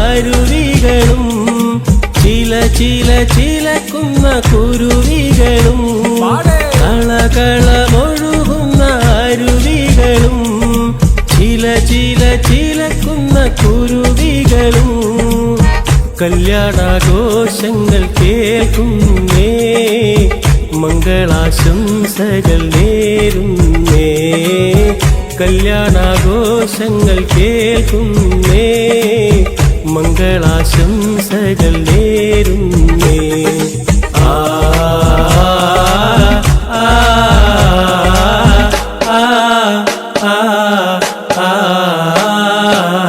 അരുവികളും ചിലക്കുന്ന കുരുവികളും. അരുവികളും ചിലക്കുന്ന കുരുവികളും. കല്യാണാഘോഷങ്ങൾ കേൾക്കുന്നേ മംഗളാശംസകൾ നേരുന്നേ. കല്യാണാഘോഷങ്ങൾ കേൾക്കുന്നേ. മംഗളാശംസകൾ നേരുന്നേ. ആ ആ ആ ആ